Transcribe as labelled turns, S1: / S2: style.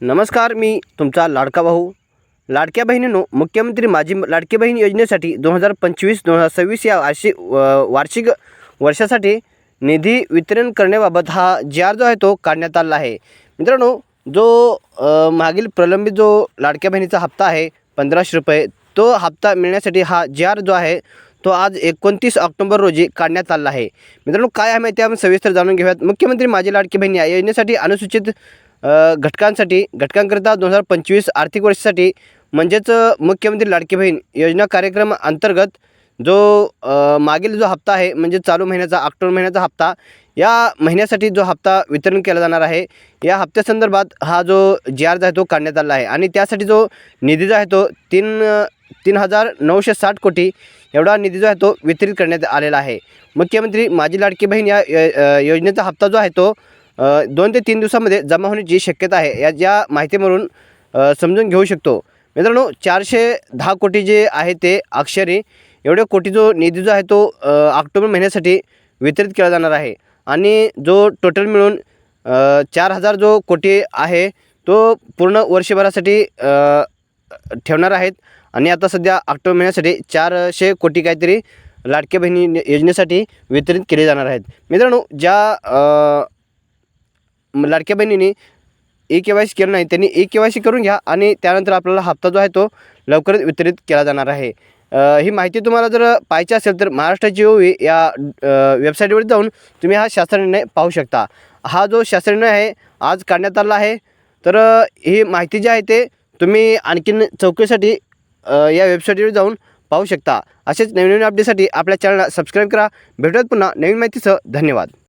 S1: नमस्कार मी तुमचा लाडका भाऊ. लाडक्या बहिणीनो मुख्यमंत्री माझी लाडकी बहीण योजनेसाठी दोन हजार पंचवीस दोन हजार सव्वीस या वार्षिक व- वार्षिक वर्षासाठी निधी वितरण करण्याबाबत हा जी आर जो आहे तो काढण्यात आला आहे. मित्रांनो जो मागील प्रलंबित जो लाडक्या बहिणीचा हप्ता आहे पंधराशे रुपये तो हप्ता मिळण्यासाठी हा जी आर जो आहे तो आज एकोणतीस ऑक्टोबर रोजी काढण्यात आला आहे. मित्रांनो काय आहे माहिती आपण सविस्तर जाणून घेऊयात. मुख्यमंत्री माझी लाडकी बहिणी या योजनेसाठी अनुसूचित घटकांसाठी घटकांकरिता दोन हजार पंचवीस आर्थिक वर्षासाठी म्हणजेच मुख्यमंत्री लाडकी बहीण योजना कार्यक्रम अंतर्गत जो मागील जो हप्ता आहे म्हणजे चालू महिन्याचा ऑक्टोबर महिन्याचा हप्ता या महिन्यासाठी जो हप्ता वितरण केला जाणार आहे या हप्त्यासंदर्भात हा जो जी आर आहे तो काढण्यात आला आहे. आणि त्यासाठी जो निधी जो आहे तो तीन तीन हजार नऊशे साठ कोटी एवढा निधी जो आहे तो वितरित करण्यात आलेला आहे. मुख्यमंत्री माझी लाडकी बहीण या य- योजनेचा हप्ता जो आहे तो दोन ते तीन दिवसामध्ये जमा होण्याची शक्यता आहे या ज्या माहितीवरून समजून घेऊ शकतो. मित्रांनो चारशे दहा कोटी जे आहे ते अक्षरी एवढ्या कोटी जो निधी जो आहे तो ऑक्टोबर महिन्यासाठी वितरित केला जाणार आहे. आणि जो टोटल मिळून चार हजार जो कोटी आहे तो पूर्ण वर्षभरासाठी ठेवणार आहेत. आणि आता सध्या ऑक्टोबर महिन्यासाठी चारशे कोटी काहीतरी लाडक्या बहिणी योजनेसाठी वितरित केले जाणार आहेत. मित्रांनो ज्या लाडक्या बहिणीने ए के वाय सी केलं नाही त्यांनी ए के वाय सी करून घ्या आणि त्यानंतर आपल्याला हप्ता जो आहे तो लवकरच वितरित केला जाणार आहे. ही माहिती तुम्हाला जर पाहिजे असेल तर महाराष्ट्राची ओवी या वेबसाईटवर जाऊन तुम्ही हा शास्त्र निर्णय पाहू शकता. हा जो शास्त्र निर्णय आहे आज काढण्यात आला आहे. तर ही माहिती जी आहे ते तुम्ही आणखीन चौकशीसाठी या वेबसाईटवर जाऊन पाहू शकता. असेच नवीन नवीन अपडेटसाठी आपल्या चॅनलला सबस्क्राईब करा. भेटूयात पुन्हा नवीन माहितीसह. धन्यवाद.